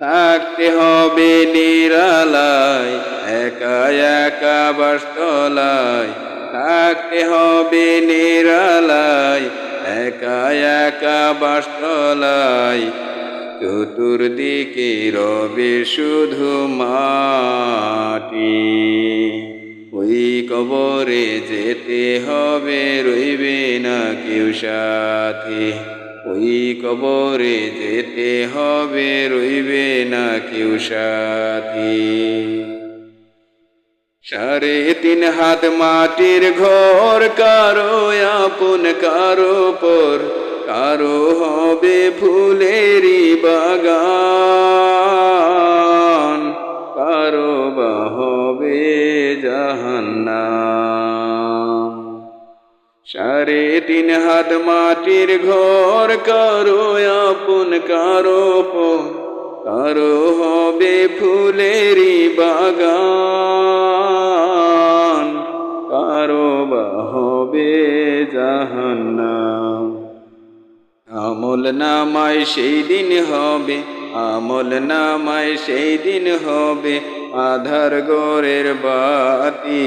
থাকতে হবে নিরালায়, একা একা বাসতলায়। থাকতে হবে নিরালায়, একা একা বাসতলায়। চতুর্দিকে রবে শুধু মাটি। ওই কবরে যেতে হবে, রইবে না কেউ সাথে। ওই কবরে যেতে হবে, রইবে না কেউ সাথী। সাড়ে তিন হাত মাটির ঘর, কারও আপন, কারও পর, কারও হবে ফুলেরই বাগান, কারও বা হবে জাহান্নাম। সাড়ে তিন হাত মাটির ঘর, কারও আপন, কারও কারও হবে ফুলেরই বাগান, কারও বা হবে জাহান্নাম। আমল নামায় সেই দিন হবে, আমল নামায় সেই দিন হবে, আধার গড়ের বাতি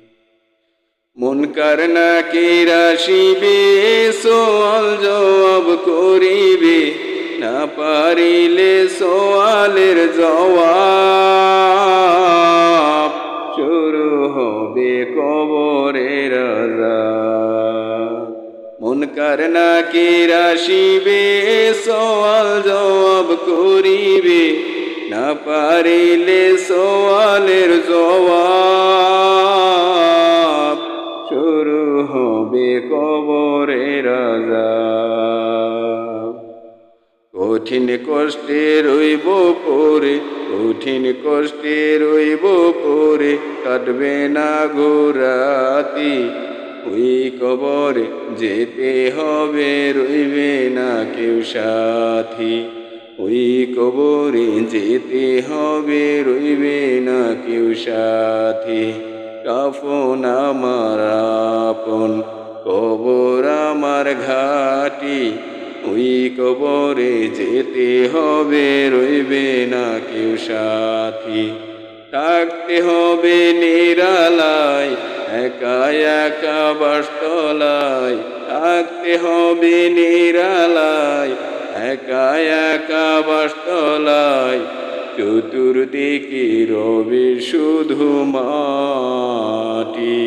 মুনকার না কে রাশিবে সোয়াল জবাব করিবে। না পারিলে সোয়ালের জবাব শুরু হবে কবরে রাজা মুনকার না কে রাশিবে সোয়াল জবাব করিবে। না পারিলে সোয়ালের জবাব কঠিন কষ্টে রইব পরে, কঠিন কষ্টে রইব পরে, কাটবে না ঘোরাতি ওই কবরে যেতে হবে, রইবে না কেউ সাথী। ওই কবরে যেতে হবে, রইবে না কেউ সাথী। কাফন আমার আপন, কবর আমার ঘাটি। ওই কবরে যেতে হবে, রইবে না কেউ সাথী। থাকতে হবে নিরালায়, একা একা বাসতলায়। থাকতে হবে নিরালায়, একা একা বাসতলায়। চতুর্দিকে রবে শুধু মাটি।